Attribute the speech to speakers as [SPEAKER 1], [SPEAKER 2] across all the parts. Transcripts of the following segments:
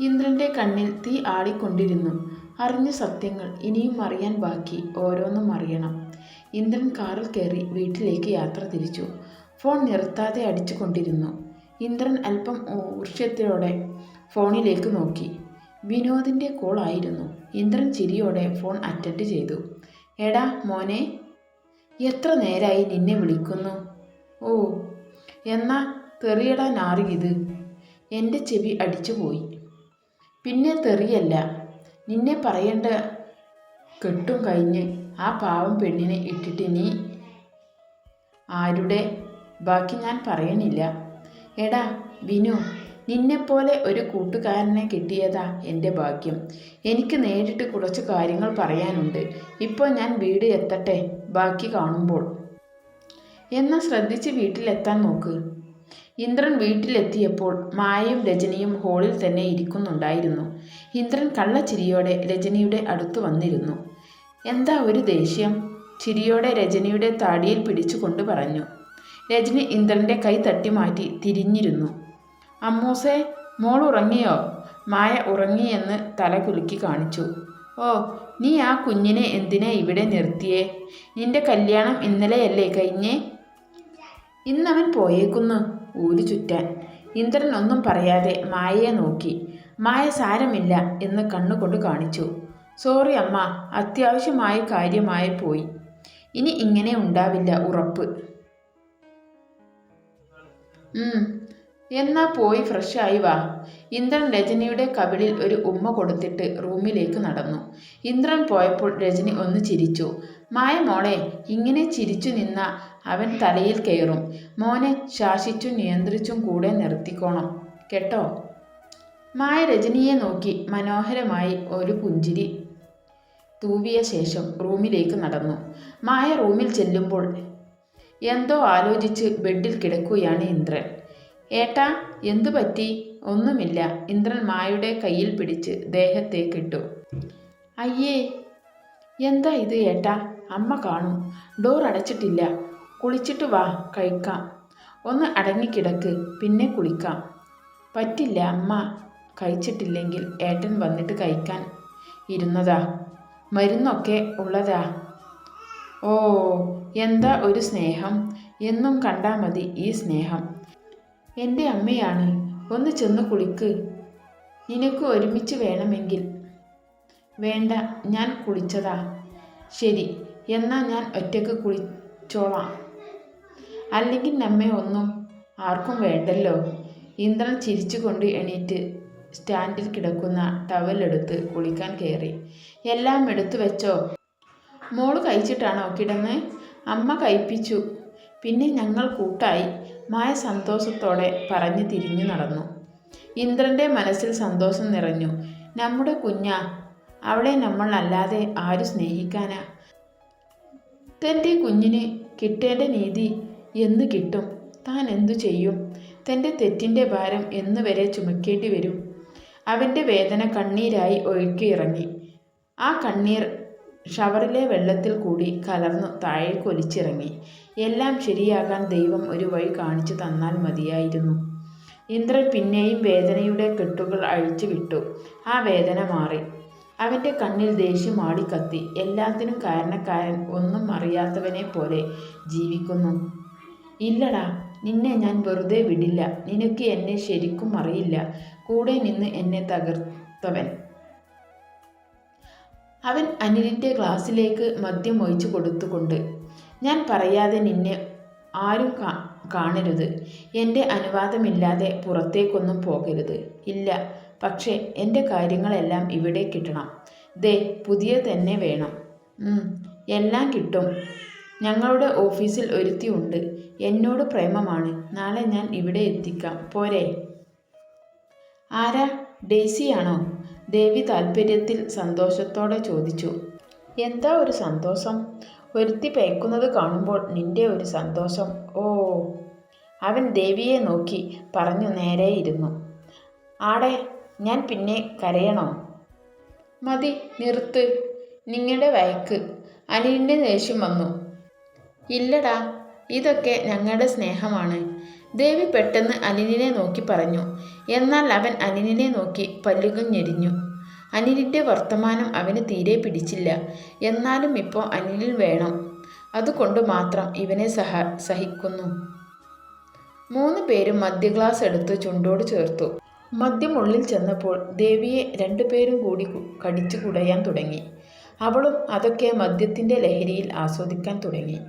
[SPEAKER 1] ഇന്ദ്രന്റെ കണ്ണിൽ തീ ആടിക്കൊണ്ടിരുന്നു. അറിഞ്ഞ സത്യങ്ങൾ ഇനിയും അറിയാൻ ബാക്കി ഓരോന്നും അറിയണം. ഇന്ദ്രൻ കാറിൽ കയറി വീട്ടിലേക്ക് യാത്ര തിരിച്ചു. ഫോൺ നിർത്താതെ അടിച്ചുകൊണ്ടിരുന്നു. ഇന്ദ്രൻ അല്പം ഊർഷ്യത്തോടെ ഫോണിലേക്ക് നോക്കി. വിനോദിന്റെ കോൾ ആയിരുന്നു. ഇന്ദ്രൻ ചിരിയോടെ ഫോൺ അറ്റൻഡ് ചെയ്തു. എടാ മോനെ എത്ര നേരായി നിന്നെ വിളിക്കുന്നു? ഓ എന്നാ തെറിയടാൻ ആറിയത് എന്റെ ചെവി അടിച്ചുപോയി. പിന്നെ തെറിയല്ല. നിന്നെ പറയേണ്ട കെട്ടും കഴിഞ്ഞ് ആ പാവം പെണ്ണിനെ ഇട്ടിട്ട് നീ ആരുടെ? ബാക്കി ഞാൻ പറയണില്ല. എടാ വിനു നിന്നെപ്പോലെ ഒരു കൂട്ടുകാരനെ കിട്ടിയതാ എന്റെ ഭാഗ്യം. എനിക്ക് നേരിട്ട് കുറച്ച് കാര്യങ്ങൾ പറയാനുണ്ട്. ഇപ്പോൾ ഞാൻ വീട് എത്തട്ടെ ബാക്കി കാണുമ്പോൾ. എന്നാൽ ശ്രദ്ധിച്ച് വീട്ടിലെത്താൻ നോക്ക്. ഇന്ദ്രൻ വീട്ടിലെത്തിയപ്പോൾ മായയും രജനിയും ഹോളിൽ തന്നെ ഇരിക്കുന്നുണ്ടായിരുന്നു. ഇന്ദ്രൻ കള്ളച്ചിരിയോടെ രജനിയുടെ അടുത്തു വന്നിരുന്നു. എന്താ ഒരു ദേഷ്യം? ചിരിയോടെ രജനിയുടെ താടിയിൽ പിടിച്ചുകൊണ്ട് പറഞ്ഞു. രജനി ഇന്ദ്രന്റെ കൈ തട്ടി മാറ്റി തിരിഞ്ഞിരുന്നു. അമ്മൂസേ മോൾ ഉറങ്ങിയോ? മായ ഉറങ്ങിയെന്ന് തല കുലുക്കി കാണിച്ചു. ഓ നീ ആ കുഞ്ഞിനെ എന്തിനാ ഇവിടെ നിർത്തിയേ? നിന്റെ കല്യാണം ഇന്നലെയല്ലേ കഴിഞ്ഞേ? ഇന്നവൻ പോയേക്കുന്നു. ഊരു ചുറ്റാൻ. ഇന്ദ്രൻ ഒന്നും പറയാതെ മായയെ നോക്കി. മായ സാരമില്ല എന്ന് കണ്ണുകൊണ്ട് കാണിച്ചു. സോറി അമ്മ അത്യാവശ്യമായ കാര്യമായി പോയി. ഇനി ഇങ്ങനെ ഉണ്ടാവില്ല ഉറപ്പ്. എന്നാ പോയി ഫ്രഷായി വാ. ഇന്ദ്രൻ രജനിയുടെ കവിളിൽ ഒരു ഉമ്മ കൊടുത്തിട്ട് റൂമിലേക്ക് നടന്നു. ഇന്ദ്രൻ പോയപ്പോൾ രജനി ഒന്ന് ചിരിച്ചു. മായ മോളെ ഇങ്ങനെ ചിരിച്ചു നിന്ന അവൻ തലയിൽ കയറും. മോനെ ശാസിച്ചും നിയന്ത്രിച്ചും കൂടെ നിർത്തിക്കോണം. കേട്ടോ? മായ രജനിയെ നോക്കി മനോഹരമായി ഒരു പുഞ്ചിരി തൂവിയ ശേഷം റൂമിലേക്ക് നടന്നു. മായ റൂമിൽ ചെല്ലുമ്പോൾ എന്തോ ആലോചിച്ച് ബെഡിൽ കിടക്കുകയാണ് ഇന്ദ്രൻ. ഏട്ടാ എന്തു പറ്റി? ഒന്നുമില്ല. ഇന്ദ്രൻ മായയുടെ കയ്യിൽ പിടിച്ച് ദേഹത്തേക്കിട്ടു അയ്യേ എന്താ ഇത് ഏട്ടാ? അമ്മ കാണും. ഡോർ അടച്ചിട്ടില്ല. കുളിച്ചിട്ട് വാ കഴിക്കാം. ഒന്ന് അടങ്ങിക്കിടക്ക് പിന്നെ കുളിക്കാം. പറ്റില്ല അമ്മ. കഴിച്ചിട്ടില്ലെങ്കിൽ ഏട്ടൻ വന്നിട്ട് കഴിക്കാൻ ഇരുന്നതാ. മരുന്നൊക്കെ ഉള്ളതാ. ഓ എന്താ ഒരു സ്നേഹം? എന്നും കണ്ടാൽ മതി ഈ സ്നേഹം. എന്റെ അമ്മയാണ്. ഒന്ന് ചെന്ന് കുളിക്ക്. നിനക്ക് ഒരുമിച്ച് വേണമെങ്കിൽ. വേണ്ട ഞാൻ കുളിച്ചതാ. ശരി എന്നാൽ ഞാൻ ഒറ്റയ്ക്ക് കുളിച്ചോളാം. അല്ലെങ്കിൽ നമ്മെ ഒന്നും ആർക്കും വേണ്ടല്ലോ. ഇന്ദ്രൻ ചിരിച്ചുകൊണ്ട് എണീറ്റ് സ്റ്റാൻഡിൽ കിടക്കുന്ന ടവലെടുത്ത് കുളിക്കാൻ കയറി. എല്ലാം എടുത്തു വെച്ചോ? മോൾ കഴിച്ചിട്ടാണോ കിടന്ന്? അമ്മ കഴിപ്പിച്ചു. പിന്നെ ഞങ്ങൾ കൂട്ടായി. മായ സന്തോഷത്തോടെ പറഞ്ഞു തിരിഞ്ഞു നടന്നു. ഇന്ദ്രന്റെ മനസ്സിൽ സന്തോഷം നിറഞ്ഞു. നമ്മുടെ കുഞ്ഞ അവളെ നമ്മൾ അല്ലാതെ ആരും സ്നേഹിക്കാനാ? തന്റെ കുഞ്ഞിന് കിട്ടേണ്ട നീതി എന്ന് കിട്ടും? താൻ എന്തു ചെയ്യും? തന്റെ തെറ്റിന്റെ ഭാരം എന്നു വരെ ചുമക്കേണ്ടി വരും. അവന്റെ വേദന കണ്ണീരായി ഒഴുക്കിയിറങ്ങി ആ കണ്ണീർ ഷവറിലെ വെള്ളത്തിൽ കൂടി കലർന്നു താഴേക്ക് ഒലിച്ചിറങ്ങി എല്ലാം ശരിയാകാൻ ദൈവം ഒരു വഴി കാണിച്ചു തന്നാൽ മതിയായിരുന്നു. ഇന്ദ്രൻ പിന്നെയും വേദനയുടെ കെട്ടുകൾ അഴിച്ചു വിട്ടു. ആ വേദന മാറി. അവന്റെ കണ്ണിൽ ദേഷ്യം ആടിക്കത്തി. എല്ലാത്തിനും കാരണക്കാരൻ ഒന്നും അറിയാത്തവനെ പോലെ ജീവിക്കുന്നു. ഇല്ലടാ നിന്നെ ഞാൻ വെറുതെ വിടില്ല. നിനക്ക് എന്നെ ശരിക്കും അറിയില്ല. കൂടെ നിന്ന് എന്നെ തകർത്തവൻ. അവൻ അനിലിന്റെ ഗ്ലാസ്സിലേക്ക് മദ്യം ഒഴിച്ചു കൊടുത്തുകൊണ്ട് ഞാൻ പറയാതെ നിന്നെ ആരും കാണരുത്. എന്റെ അനുവാദമില്ലാതെ പുറത്തേക്കൊന്നും പോകരുത്. ഇല്ല പക്ഷേ എന്റെ കാര്യങ്ങളെല്ലാം ഇവിടെ കിട്ടണം. ദേ പുതിയ തന്നെ വേണം. എല്ലാം കിട്ടും. ഞങ്ങളുടെ ഓഫീസിൽ ഒരുത്തി ഉണ്ട്. എന്നോട് പ്രേമമാണ്. നാളെ ഞാൻ ഇവിടെ എത്തിക്കാം. പോരെ. ആരാ? ഡെയ്സിയാണോ? ദേവി താല്പര്യത്തിൽ സന്തോഷത്തോടെ ചോദിച്ചു. എന്താ ഒരു സന്തോഷം? ഒരുത്തി പേക്കുന്നത് കാണുമ്പോൾ നിന്റെ ഒരു സന്തോഷം. ഓ. അവൻ ദേവിയെ നോക്കി പറഞ്ഞു നേരെയിരുന്നു ആടെ ഞാൻ പിന്നെ കരയണോ? മതി നിർത്ത് നിങ്ങളുടെ വയക്ക്. അനിലിന്റെ ദേഷ്യം വന്നു. ഇല്ലടാ ഇതൊക്കെ ഞങ്ങളുടെ സ്നേഹമാണ്. ദേവി പെട്ടെന്ന് അനിലിനെ നോക്കി പറഞ്ഞു. എന്നാൽ അവൻ അനിലിനെ നോക്കി പല്ലുകൾ ഞെരിഞ്ഞു അനിലിന്റെ വർത്തമാനം അവന് തീരെ പിടിച്ചില്ല. എന്നാലും ഇപ്പോൾ അനിലിൽ വേണം. അതുകൊണ്ട് മാത്രം ഇവനെ സഹ സഹിക്കുന്നു. മൂന്ന് പേരും മദ്യ ഗ്ലാസ് എടുത്ത് ചുണ്ടോട് ചേർത്തു. മദ്യം ഉള്ളിൽ ചെന്നപ്പോൾ ദേവിയെ രണ്ടുപേരും കൂടി കടിച്ചു കുടയാൻ തുടങ്ങി. അവളും അതൊക്കെ മദ്യത്തിന്റെ ലഹരിയിൽ ആസ്വദിക്കാൻ തുടങ്ങി.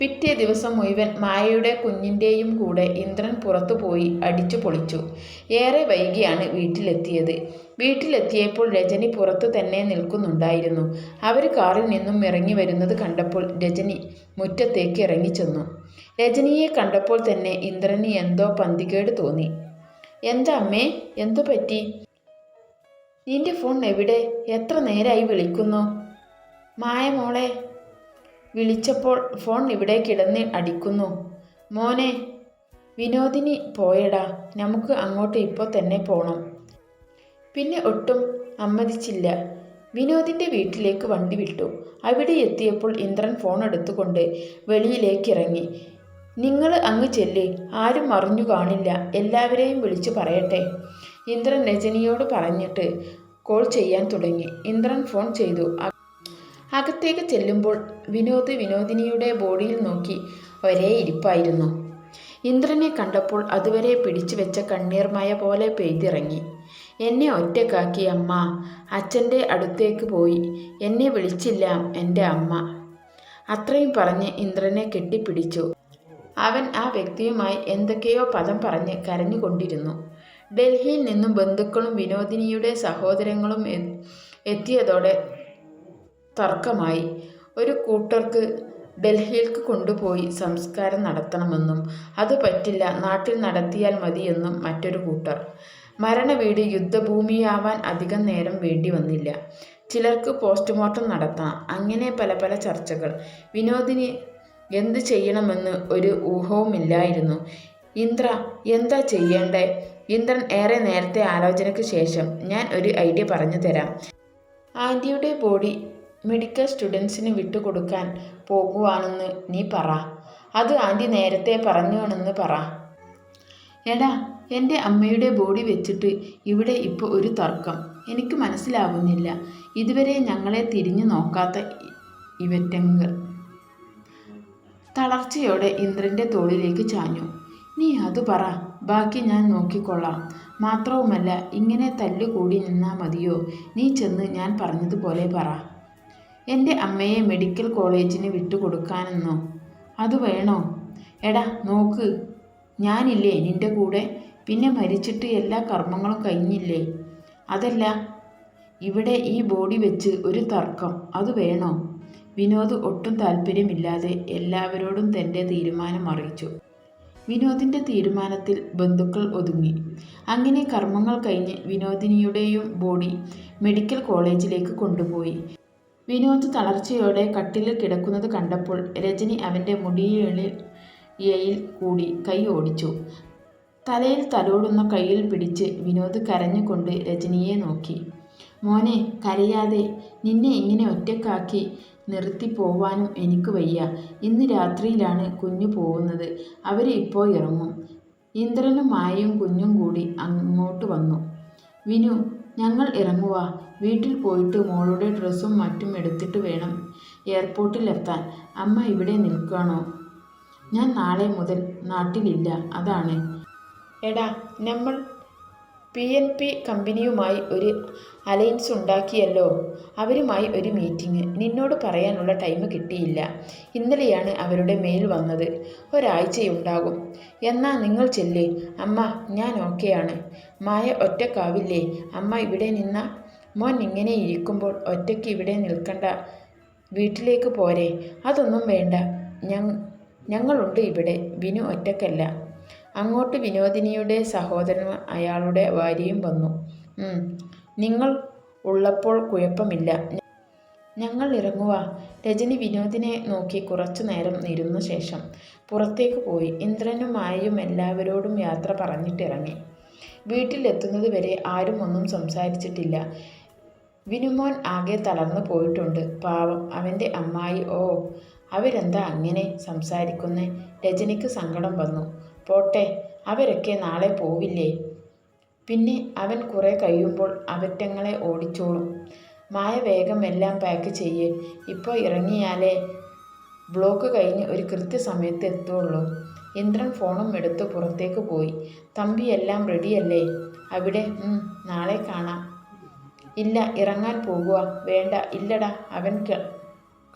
[SPEAKER 1] പിറ്റേ ദിവസം മുഴുവൻ മായയുടെ കുഞ്ഞിന്റെയും കൂടെ ഇന്ദ്രൻ പുറത്തുപോയി അടിച്ചു പൊളിച്ചു. ഏറെ വൈകിയാണ് വീട്ടിലെത്തിയത്. വീട്ടിലെത്തിയപ്പോൾ രജനി പുറത്തു തന്നെ നിൽക്കുന്നുണ്ടായിരുന്നു. അവർ കാറിൽ നിന്നും ഇറങ്ങി വരുന്നത് കണ്ടപ്പോൾ രജനി മുറ്റത്തേക്ക് ഇറങ്ങിച്ചെന്നു. രജനിയെ കണ്ടപ്പോൾ തന്നെ ഇന്ദ്രന് എന്തോ പന്തികേട് തോന്നി. എന്താ അമ്മേ? എന്തു പറ്റി? നിന്റെ ഫോൺ എവിടെ? എത്ര നേരമായി വിളിക്കുന്നു? മായ മോളെ വിളിച്ചപ്പോൾ ഫോൺ ഇവിടെ കിടന്ന് അടിക്കുന്നു. മോനെ വിനോദിനി പോയടാ. നമുക്ക് അങ്ങോട്ട് ഇപ്പോൾ തന്നെ പോണം. പിന്നെ ഒട്ടും അമ്മതിച്ചില്ല വിനോദിന്റെ വീട്ടിലേക്ക് വണ്ടി വിട്ടു. അവിടെ എത്തിയപ്പോൾ ഇന്ദ്രൻ ഫോൺ എടുത്തുകൊണ്ട് വെളിയിലേക്ക് ഇറങ്ങി. നിങ്ങൾ അങ്ങ് ചെല്ല്. ആരും അറിഞ്ഞു കാണില്ല. എല്ലാവരെയും വിളിച്ചു പറയട്ടെ. ഇന്ദ്രൻ രജനിയോട് പറഞ്ഞിട്ട് കോൾ ചെയ്യാൻ തുടങ്ങി. ഇന്ദ്രൻ ഫോൺ ചെയ്തു. അകത്തേക്ക് ചെല്ലുമ്പോൾ വിനോദ് വിനോദിനിയുടെ ബോഡിയിൽ നോക്കി ഒരേ ഇരിപ്പായിരുന്നു. ഇന്ദ്രനെ കണ്ടപ്പോൾ അതുവരെ പിടിച്ചു വെച്ച കണ്ണീർമയ പോലെ പെയ്തിറങ്ങി. എന്നെ ഒറ്റക്കാക്കി അമ്മ. അച്ഛന്റെ അടുത്തേക്ക് പോയി. എന്നെ വിളിച്ചില്ല എന്റെ അമ്മ. അത്രയും പറഞ്ഞ് ഇന്ദ്രനെ കെട്ടിപ്പിടിച്ചു. അവൻ ആ വ്യക്തിയുമായി എന്തൊക്കെയോ പദം പറഞ്ഞ് കരഞ്ഞുകൊണ്ടിരുന്നു. ഡൽഹിയിൽ നിന്നും ബന്ധുക്കളും വിനോദിനിയുടെ സഹോദരങ്ങളും എത്തിയതോടെ തർക്കമായി. ഒരു കൂട്ടർക്ക് ഡൽഹിയിലേക്ക് കൊണ്ടുപോയി സംസ്കാരം നടത്തണമെന്നും അത് പറ്റില്ല നാട്ടിൽ നടത്തിയാൽ മതിയെന്നും മറ്റൊരു കൂട്ടർ. മരണവീട് യുദ്ധഭൂമിയാവാൻ അധികം നേരം വേണ്ടി വന്നില്ല ചിലർക്ക് പോസ്റ്റ്മോർട്ടം നടത്താം. അങ്ങനെ പല പല ചർച്ചകൾ. വിനോദിനി എന്ത് ചെയ്യണമെന്ന് ഒരു ഊഹവുമില്ലായിരുന്നു. ഇന്ദ്ര എന്താ ചെയ്യേണ്ടേ? ഇന്ദ്രൻ ഏറെ നേരത്തെ ആലോചനയ്ക്ക് ശേഷം ഞാൻ ഒരു ഐഡിയ പറഞ്ഞു തരാം. ആന്റിയുടെ ബോഡി മെഡിക്കൽ സ്റ്റുഡൻസിന് വിട്ടുകൊടുക്കാൻ പോകുവാണെന്ന് നീ പറ. അത് ആന്റി നേരത്തെ പറഞ്ഞുവെന്ന് പറ. എടാ എന്റെ അമ്മയുടെ ബോഡി വെച്ചിട്ട് ഇവിടെ ഇപ്പോൾ ഒരു തർക്കം. എനിക്ക് മനസ്സിലാവുന്നില്ല. ഇതുവരെ ഞങ്ങളെ തിരിഞ്ഞു നോക്കാത്ത ഇവറ്റങ്ങൾ. തളർച്ചയോടെ ഇന്ദ്രന്റെ തോളിലേക്ക് ചാഞ്ഞു. നീ അത് പറ. ബാക്കി ഞാൻ നോക്കിക്കൊള്ളാം. മാത്രവുമല്ല ഇങ്ങനെ തല്ലുകൂടി നിന്നാൽ മതിയോ? നീ ചെന്ന് ഞാൻ പറഞ്ഞതുപോലെ പറ. എന്റെ അമ്മയെ മെഡിക്കൽ കോളേജിന് വിട്ടുകൊടുക്കാനെന്നോ? അത് വേണോ? എടാ നോക്ക്. ഞാനില്ലേ നിന്റെ കൂടെ? പിന്നെ മരിച്ചിട്ട് എല്ലാ കർമ്മങ്ങളും കഴിഞ്ഞില്ലേ? അതല്ല ഇവിടെ ഈ ബോഡി വെച്ച് ഒരു തർക്കം. അത് വേണോ? വിനോദ് ഒട്ടും താല്പര്യമില്ലാതെ എല്ലാവരോടും തന്റെ തീരുമാനം അറിയിച്ചു. വിനോദിന്റെ തീരുമാനത്തിൽ ബന്ധുക്കൾ ഒതുങ്ങി. അങ്ങനെ കർമ്മങ്ങൾ കഴിഞ്ഞ് വിനോദിനിയുടെയും ബോഡി മെഡിക്കൽ കോളേജിലേക്ക് കൊണ്ടുപോയി. വിനോദ് തളർച്ചയോടെ കട്ടിലിൽ കിടക്കുന്നത് കണ്ടപ്പോൾ രജനി അവന്റെ മുടിയിലിൽ യയിൽ കൂടി കൈ ഓടിച്ചു. തലയിൽ തലോടുന്ന കയ്യിൽ പിടിച്ച് വിനോദ് കരഞ്ഞുകൊണ്ട് രജനിയെ നോക്കി. മോനെ കരയാതെ നിന്നെ ഇങ്ങനെ ഒറ്റക്കാക്കി നിർത്തി പോവാനും എനിക്ക് വയ്യ. ഇന്ന് രാത്രിയിലാണ് കുഞ്ഞു പോകുന്നത്. അവർ ഇപ്പോൾ ഇറങ്ങും ഇന്ദ്രനും മായയും കുഞ്ഞും കൂടി അങ്ങോട്ട് വന്നു. വിനു ഞങ്ങൾ ഇറങ്ങുക വീട്ടിൽ പോയിട്ട് മോളുടെ ഡ്രസ്സും മറ്റും എടുത്തിട്ട് വേണം എയർപോർട്ടിലെത്താൻ അമ്മ ഇവിടെ നിൽക്കണോ? ഞാൻ നാളെ മുതൽ നാട്ടിലില്ല അതാണ്. എടാ നമ്മൾ പി എൻ പി കമ്പനിയുമായി ഒരു അലയൻസ് ഉണ്ടാക്കിയല്ലോ. അവരുമായി ഒരു മീറ്റിംഗ്. നിന്നോട് പറയാനുള്ള ടൈം കിട്ടിയില്ല. ഇന്നലെയാണ് അവരുടെ മെയിൽ വന്നത്. ഒരാഴ്ചയുണ്ടാകും. എന്നാ നിങ്ങൾ ചെല്ലേ. അമ്മ ഞാൻ ഓക്കെയാണ്. മായ ഒറ്റക്കാവില്ലേ? അമ്മ ഇവിടെ നിന്ന മോൻ ഇങ്ങനെ ഇരിക്കുമ്പോൾ ഒറ്റയ്ക്ക് ഇവിടെ നിൽക്കണ്ട. വീട്ടിലേക്ക് പോരെ. അതൊന്നും വേണ്ട. ഞങ്ങ ഞങ്ങളുണ്ട് ഇവിടെ. വിനു ഒറ്റക്കല്ല അങ്ങോട്ട് വിനോദിനിയുടെ സഹോദരൻ അയാളുടെ ഭാര്യയും വന്നു. നിങ്ങൾ ഉള്ളപ്പോൾ കുഴപ്പമില്ല. ഞങ്ങൾ ഇറങ്ങുക രജനി വിനോദിനെ നോക്കി കുറച്ചു നേരം നിരുന്ന ശേഷം പുറത്തേക്ക് പോയി. ഇന്ദ്രനും മായയും എല്ലാവരോടും യാത്ര പറഞ്ഞിട്ടിറങ്ങി. വീട്ടിലെത്തുന്നത് വരെ ആരും ഒന്നും സംസാരിച്ചിട്ടില്ല. വിനുമോൻ ആകെ തളർന്നു പോയിട്ടുണ്ട്. പാവം അവന്റെ അമ്മായി ഓ അവരെന്താ അങ്ങനെ സംസാരിക്കുന്നേ? രജനിക്ക് സങ്കടം വന്നു. പോട്ടെ അവരൊക്കെ നാളെ പോവില്ലേ? പിന്നെ അവൻ കുറെ കഴിയുമ്പോൾ അവറ്റങ്ങളെ ഓടിച്ചോളും. മായ വേഗം എല്ലാം പാക്ക് ചെയ്യേ. ഇപ്പോൾ ഇറങ്ങിയാലേ ബ്ലോക്ക് കഴിഞ്ഞ് ഒരു കൃത്യസമയത്ത് എത്തുള്ളൂ. ഇന്ദ്രൻ ഫോണും എടുത്ത് പുറത്തേക്ക് പോയി. തമ്പി എല്ലാം റെഡിയല്ലേ അവിടെ നാളെ കാണാം. ഇല്ല ഇറങ്ങാൻ പോകുക വേണ്ട ഇല്ലടാ അവൻ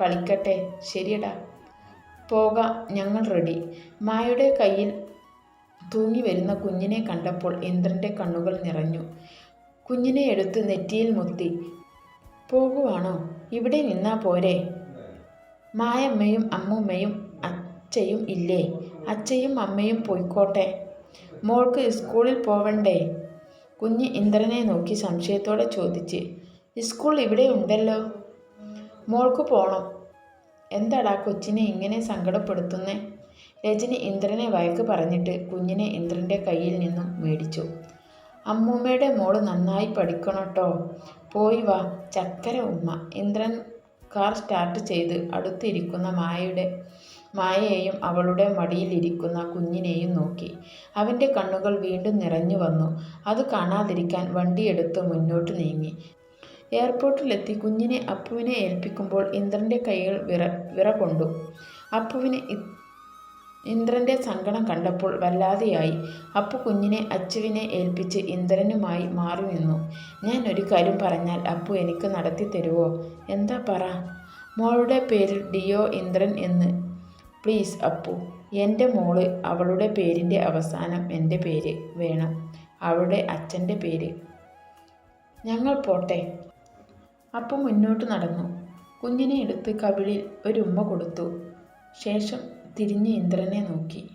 [SPEAKER 1] കളിക്കട്ടെ. ശരിയടാ. പോകാം ഞങ്ങൾ റെഡി. മായയുടെ കയ്യിൽ തൂങ്ങി വരുന്ന കുഞ്ഞിനെ കണ്ടപ്പോൾ ഇന്ദ്രന്റെ കണ്ണുകൾ നിറഞ്ഞു. കുഞ്ഞിനെ എടുത്ത് നെറ്റിയിൽ മുത്തി. പോകുവാണോ? ഇവിടെ നിന്നാ പോരെ? മായമ്മയും അമ്മൂമ്മയും അച്ഛയും ഇല്ലേ? അച്ഛയും അമ്മയും പോയിക്കോട്ടെ. മോൾക്ക് സ്കൂളിൽ പോവണ്ടേ? കുഞ്ഞ് ഇന്ദ്രനെ നോക്കി സംശയത്തോടെ ചോദിച്ച് സ്കൂൾ ഇവിടെ ഉണ്ടല്ലോ? മോൾക്ക് പോണം. എന്താടാ കൊച്ചിനെ ഇങ്ങനെ സങ്കടപ്പെടുത്തുന്നേ? രജനി ഇന്ദ്രനെ വയക്ക് പറഞ്ഞിട്ട് കുഞ്ഞിനെ ഇന്ദ്രന്റെ കയ്യിൽ നിന്നും മേടിച്ചു. അമ്മൂമ്മയുടെ മോൾ നന്നായി പഠിക്കണട്ടോ. പോയി വാ ചക്കര ഉമ്മ. ഇന്ദ്രൻ കാർ സ്റ്റാർട്ട് ചെയ്ത് അടുത്തിരിക്കുന്ന മായയുടെ മായയെയും അവളുടെ മടിയിലിരിക്കുന്ന കുഞ്ഞിനെയും നോക്കി. അവന്റെ കണ്ണുകൾ വീണ്ടും നിറഞ്ഞു വന്നു. അത് കാണാതിരിക്കാൻ വണ്ടിയെടുത്ത് മുന്നോട്ട് നീങ്ങി. എയർപോർട്ടിലെത്തി കുഞ്ഞിനെ അപ്പുവിനെ ഏൽപ്പിക്കുമ്പോൾ ഇന്ദ്രന്റെ കൈകൾ വിറ വിറകൊണ്ടു. അപ്പുവിന് ഇന്ദ്രന്റെ സങ്കടം കണ്ടപ്പോൾ വല്ലാതെയായി. അപ്പു കുഞ്ഞിനെ അച്ചുവിനെ ഏൽപ്പിച്ച് ഇന്ദ്രനുമായി മാറി നിന്നു. ഞാൻ ഒരു കാര്യം പറഞ്ഞാൽ അപ്പു എനിക്ക് നടത്തി തരുമോ എന്താ പറ? മോളുടെ പേരിൽ ഡിയോ ഇന്ദ്രൻ എന്ന്. പ്ലീസ് അപ്പു എന്റെ മോൾ അവളുടെ പേരിന്റെ അവസാനം എന്റെ പേര് വേണം. അവളുടെ അച്ഛന്റെ പേര്. ഞങ്ങൾ പോട്ടെ. അപ്പു മുന്നോട്ട് നടന്നു. കുഞ്ഞിനെ എടുത്ത് കവിളിൽ ഒരു ഉമ്മ കൊടുത്തു. ശേഷം തിരിഞ്ഞ് ഇന്ദ്രനെ നോക്കി.